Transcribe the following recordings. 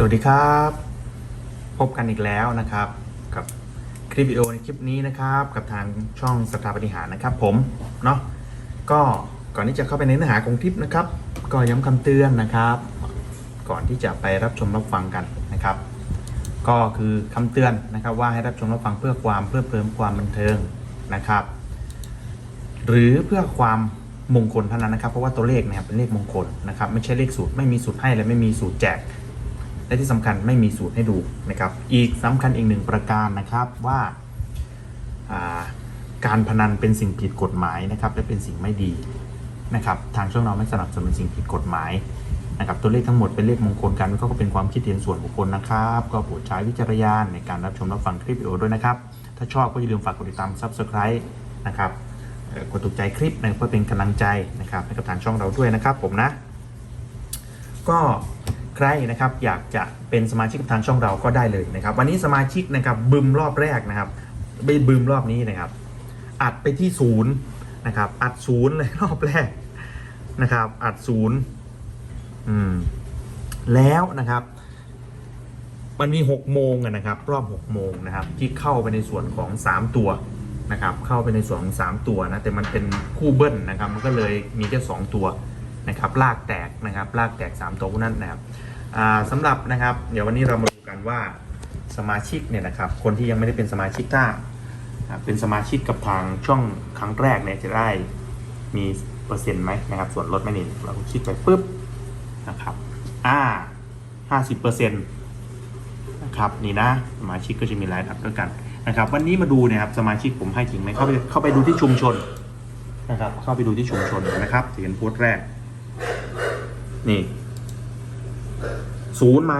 สวัสดีครับ พบกันอีกแล้วนะครับ กับคลิปวิดีโอในคลิปนี้นะครับ กับทางช่องสถาปนิหารนะครับ ผมเนาะก็ก่อนที่จะเข้าไปในเนื้อหาของคลิปนะครับ ก็ย้ำคำเตือนนะครับ ก่อนที่จะไปรับชมรับฟังกันนะครับ ก็คือคำเตือนนะครับ ว่าให้รับชมรับฟังเพื่อความเพื่อเพลิมความบันเทิงนะครับ หรือเพื่อความมงคลเท่านั้นนะครับ เพราะว่าตัวเลขเนี่ยเป็นเลขมงคลนะครับ ไม่ใช่เลขสูตรไม่มีสูตรให้และไม่มีสูตรแจก และที่สำคัญไม่มีสูตรให้ดูนะครับ อีกสำคัญอีกหนึ่งประการนะครับว่าาการพนันเป็นสิ่งผิดกฎหมายนะครับ และเป็นสิ่งไม่ดีนะครับ ทางช่องเราไม่สนับสนุนสิ่งผิดกฎหมายนะครับ ตัวเลขทั้งหมดเป็นเลขมงคลกันก็เป็นความคิดเห็นส่วนบุคคลนะครับ ก็โปรดใช้วิจารณญาณในการรับชมรับฟังคลิปวิดีโอด้วยนะครับ ถ้าชอบก็อย่าลืมฝากกดติดตาม Subscribe นะครับกดถูกใจคลิปนะเพื่อเป็นกำลังใจนะครับให้กับทางช่องเราด้วยนะครับผมนะ ก็ ใครนะครับอยากจะเป็นสมาชิกทางช่องเราก็ได้เลยนะครับ วันนี้สมาชิกนะครับบึมรอบแรกนะครับไม่บึมรอบนี้นะครับ อัดไปที่ศูนย์นะครับอัดศูนย์เลยรอบแรกนะครับ อัดศูนย์อืมแล้วนะครับ มันมี6โมงนะครับ รอบ6โมงนะครับ ที่เข้าไปในส่วนของ3ตัวนะครับ เข้าไปในส่วนของ3ตัวนะแต่มันเป็นคู่เบิ้ลนะครับ มันก็เลยมีแค่2ตัวนะครับลากแตกนะครับลากแตก3ตัวนั้นนะครับ สำหรับนะครับ เดี๋ยววันนี้เรามาดูกันว่าสมาชิกเนี่ยนะครับ คนที่ยังไม่ได้เป็นสมาชิกถ้าเป็นสมาชิกกับทางช่องครั้งแรกเนี่ยจะได้มีเปอร์เซ็นต์ไหมนะครับ ส่วนลดไหมนี่เราก็คิดไปปุ๊บนะครับอ่าห้าสิบเปอร์เซ็นต์นะครับนี่นะสมาชิกก็จะมีรายรับด้วยกันนะครับ วันนี้มาดูเนะครับสมาชิกผมให้จริงไหมเข้าไปเข้าไปดูที่ชุมชนนะครับ เข้าไปดูที่ชุมชนนะครับเห็นโพสต์แรก นี่ ศูนย์มา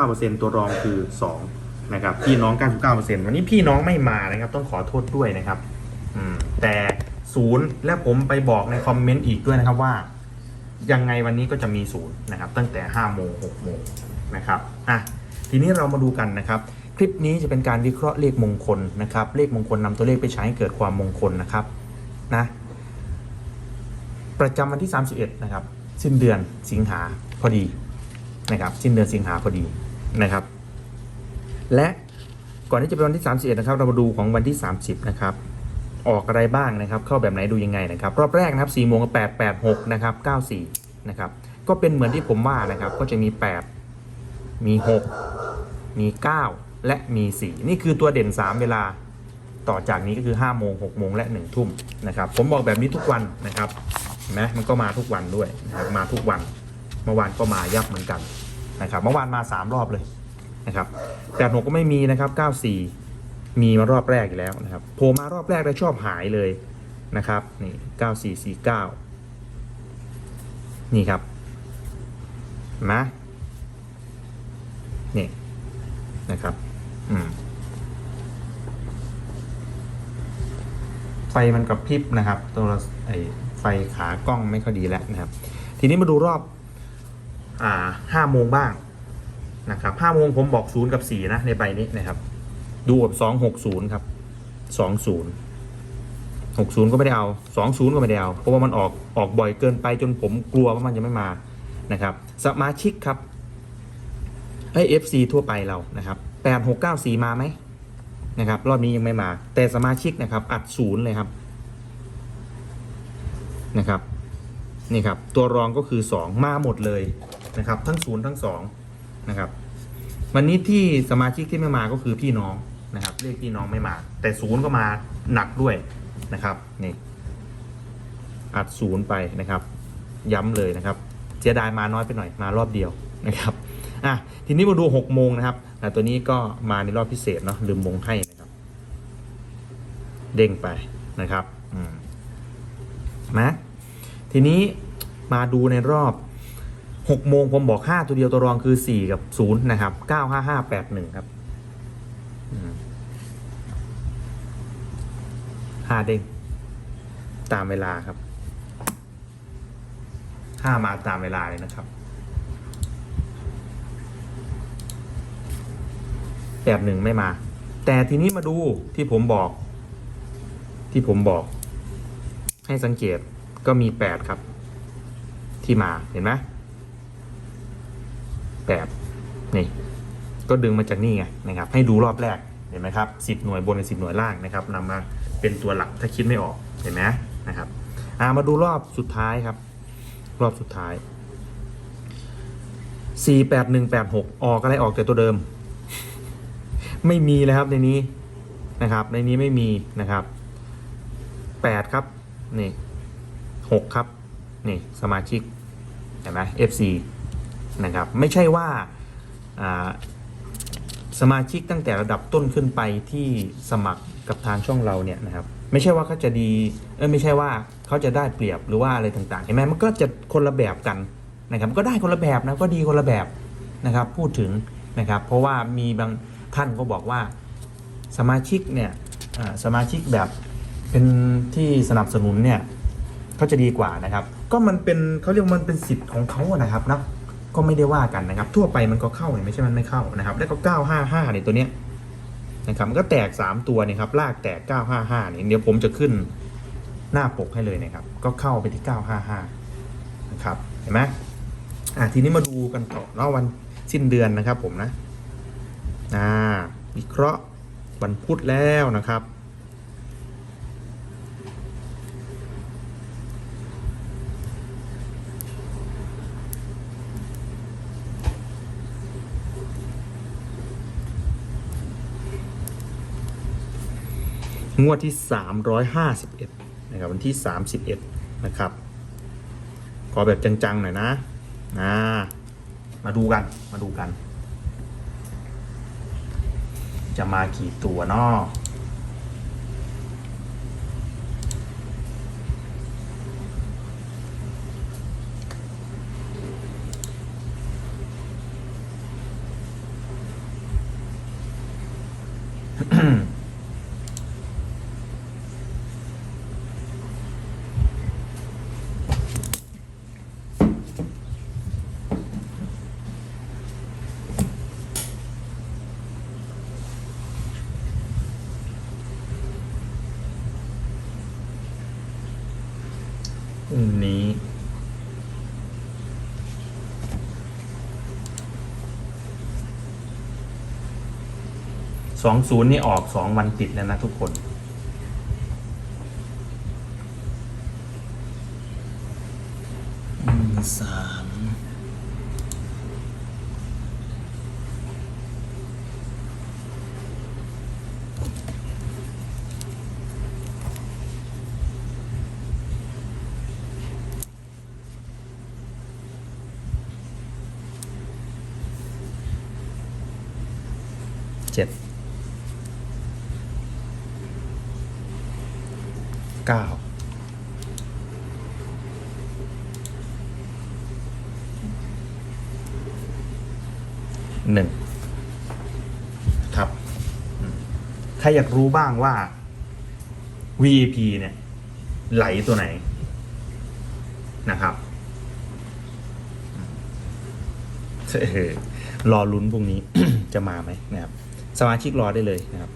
99%ตัวรองคือ 2 นะครับ พี่น้อง 99%วันนี้พี่น้องไม่มานะครับ ต้องขอโทษด้วยนะครับอืมแต่ศูนย์และผมไปบอกในคอมเมนต์อีกด้วยนะครับว่า ยังไงวันนี้ก็จะมีศูนย์นะครับ ตั้งแต่5โมง6โมงนะครับอะทีนี้เรามาดูกันนะครับคลิปนี้จะเป็นการวิเคราะห์เลขมงคลนะครับ เลขมงคลนำตัวเลขไปใช้ให้เกิดความมงคลนะครับนะประจำวันที่ 31 นะครับ สิ้นเดือนสิงหาพอดี นะครับสิ้นเดือนสิงหาพอดีนะครับ และก่อนที่จะเป็นวันที่ 31 นะครับ เรามาดูของวันที่ 30 นะครับ ออกอะไรบ้างนะครับ เข้าแบบไหนดูยังไงนะครับ รอบแรกนะครับ4โมงกับ8 8 6นะครับ94นะครับก็เป็นเหมือนที่ผมว่านะครับ ก็จะมี 8 มี 6 มี 9 และมี 4 นี่คือตัวเด่น 3 เวลาต่อจากนี้ก็คือ5โมง6โมงและ1ทุ่มนะครับ ผมบอกแบบนี้ทุกวันนะครับเห็นไหมมันก็มาทุกวันด้วยนะครับมาทุกวันเมื่อวานก็มายับเหมือนกัน นะครับเมื่อวานมา 3 รอบเลยนะครับ8 6ก็ไม่มีนะครับ94 มีมารอบแรกอีกแล้วนะครับโผล่มารอบแรกแล้วชอบหายเลยนะครับนี่เก้าสี่สี่เก้านี่ครับนะนี่นะครับอืมไฟมันกระพริบนะครับตัวไอไฟขากล้องไม่ค่อยดีแล้วนะครับ ทีนี้มาดูรอบ อ่าห้าโมงบ้างนะครับห้าโมงผมบอกศูนย์กับสี่นะในใบนี้นะครับ ดูแบสองหกศูนย์ครับสองศูนย์หกศูนย์ก็ไม่ได้เอาสองศูนย์ก็ไม่ได้เอาเพราะว่ามันออกออกบ่อยเกินไปจนผมกลัวว่ามันจะไม่มานะครับ สมาชิกครับไอเอฟซีทั่วไปเรานะครับแปดหกเก้าสี่มาไหมนะครับ รอบนี้ยังไม่มา แต่สมาชิกนะครับ อัดศูนย์เลยครับนะครับนี่ครับ ตัวรองก็คือสองมาหมดเลย นะครับ ทั้งศูนย์ทั้งสองนะครับ วันนี้ที่สมาชิกที่ไม่มาก็คือพี่น้องนะครับเรียกพี่น้องไม่มา แต่ศูนย์ก็มาหนักด้วยนะครับนี่อัดศูนย์ไปนะครับ ย้ำเลยนะครับเสียดายมาน้อยไปหน่อยมารอบเดียวนะครับอะทีนี้มาดู6โมงนะครับอ่ตัวนี้ก็มาในรอบพิเศษเนาะลืมมงให้นะครับ เด้งไปนะครับอืมนะทีนี้มาดูในรอบ 6โมงผมบอก 5 ตัวเดียวตัวรองคือ 4 กับ 0 นะครับ 9 5 5 8 1 ครับห้าเด้งตามเวลาครับห้ามาตามเวลาเลยนะครับแปดหนึ่งไม่มา แต่ทีนี้มาดูที่ผมบอก ที่ผมบอก ให้สังเกตก็มีแปดครับ ที่มาเห็นไหม แปดนี่ก็ดึงมาจากนี่ไงนะครับให้ดูรอบแรกเห็นไหมครับสิบหน่วยบนกับสิบหน่วยล่างนะครับนำมาเป็นตัวหลักถ้าคิดไม่ออกเห็นไหมนะครับอ่ามาดูรอบสุดท้ายครับ รอบสุดท้ายสี่แปดหนึ่งแปดหกออกอะไรออกแต่ตัวเดิม ไม่มีเลยครับในนี้นะครับ ในนี้ไม่มีนะครับแปดครับนี่หกครับนี่สมาชิกเห็นไหม FC นะครับ ไม่ใช่ว่าสมาชิกตั้งแต่ระดับต้นขึ้นไปที่สมัครกับทางช่องเราเนี่ยนะครับ ไม่ใช่ว่าเขาจะดีเออไม่ใช่ว่าเขาจะได้เปรียบหรือว่าอะไรต่างๆเห็นไหมมันก็จะคนละแบบกันนะครับมันก็ได้คนละแบบนะก็ดีคนละแบบนะครับ พูดถึงนะครับ เพราะว่ามีบางท่านก็บอกว่าสมาชิกเนี่ยสมาชิกแบบเป็นที่สนับสนุนเนี่ยเขาจะดีกว่านะครับ ก็มันเป็นเขาเรียกมันเป็นสิทธิ์ของเขานะครับนะ ก็ไม่ได้ว่ากันนะครับ ทั่วไปมันก็เข้าเนี่ยไม่ใช่มันไม่เข้านะครับ แล้วก็ 955เนี่ยตัวเนี้ยนะครับมันก็แตก 3 ตัวเนี่ยครับลากแตก 955เนี่ยเดี๋ยวผมจะขึ้นหน้าปกให้เลยนะครับ ก็เข้าไปที่ 955นะครับเห็นไหมอะทีนี้มาดูกันต่อเนาะวันสิ้นเดือนนะครับผมนะอ่าวิเคราะห์วันพุธแล้วนะครับ งวดที่ 351นะครับวันที่ 31 นะครับ ขอแบบจังๆหน่อยนะอ่ามาดูกันมาดูกัน จะมากี่ตัวนาะพ นี้ สองศูนย์นี่ออกสองวันติดแล้วนะทุกคนสาม เจ็ดเก้าหนึ่งครับอืมใครอยากรู้บ้างว่า VEP เนี่ย ไหลตัวไหนนะครับเออรอลุ้นพรุ่งนี้จะมาไหมนะครับ สมาชิกรอได้เลยนะครับ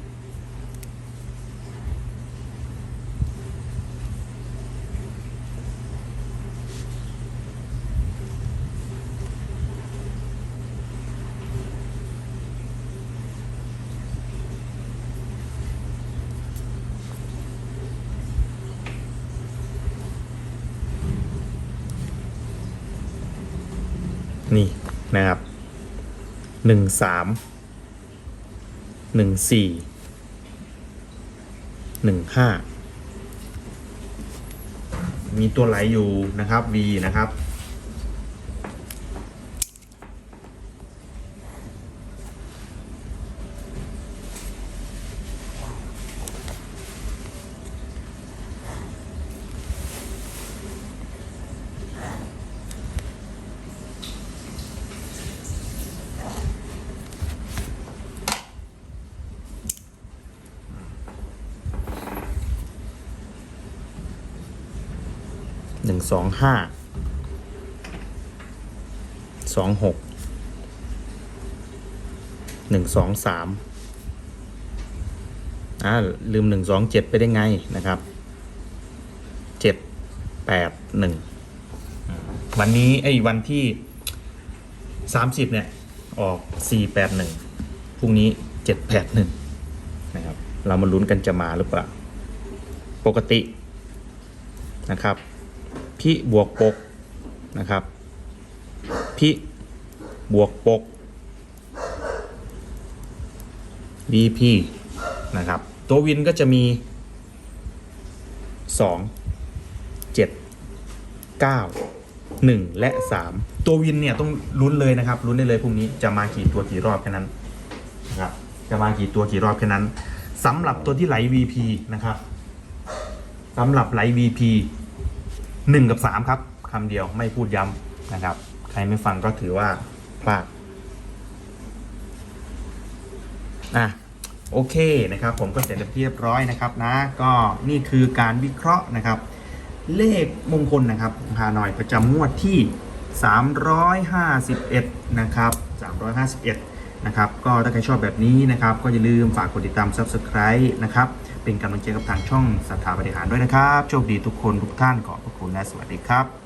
นี่นะครับหนึ่งสาม หนึ่งสี่หนึ่งห้ามีตัวไหลอยู่นะครับ V นะครับ นึ่งสองห้าสองหกหนึ่งสองสามอ่าลืมหนึ่งสองเจ็ดไปได้ไงนะครับเจ็ดแปดหนึ่งวันนี้ไอ้วันที่สามสิบเนี่ยออก481พรุ่งนี้781นะครับ เรามาลุ้นกันจะมาหรือเปล่า ปกตินะครับ พิบวกปกนะครับ พิบวกปก VP นะครับ ตัววินก็จะมี 2 7 9 1 และ 3 ตัววินเนี่ยต้องลุ้นเลยนะครับลุ้นได้เลยพรุ่งนี้จะมากี่ตัวกี่รอบแค่นั้นนะครับจะมากี่ตัวกี่รอบแค่นั้นสำหรับตัวที่ไหล VP นะครับสำหรับไหล VP 1 กับ 3 ครับคำเดียวไม่พูดย้ำนะครับ ใครไม่ฟังก็ถือว่าพลาดอะโอเคนะครับ ผมก็เสร็จเรียบร้อยนะครับนะ ก็นี่คือการวิเคราะห์นะครับ เลขมงคลนะครับฮานอยประจำงวดที่ 351 นะครับ 351 นะครับ ก็ถ้าใครชอบแบบนี้นะครับ ก็อย่าลืมฝากกดติดตาม Subscribe นะครับ เป็นกำลังใจกับทางช่องสถาบริหารด้วยนะครับ โชคดีทุกคนทุกท่านขอบพระคุณและสวัสดีครับ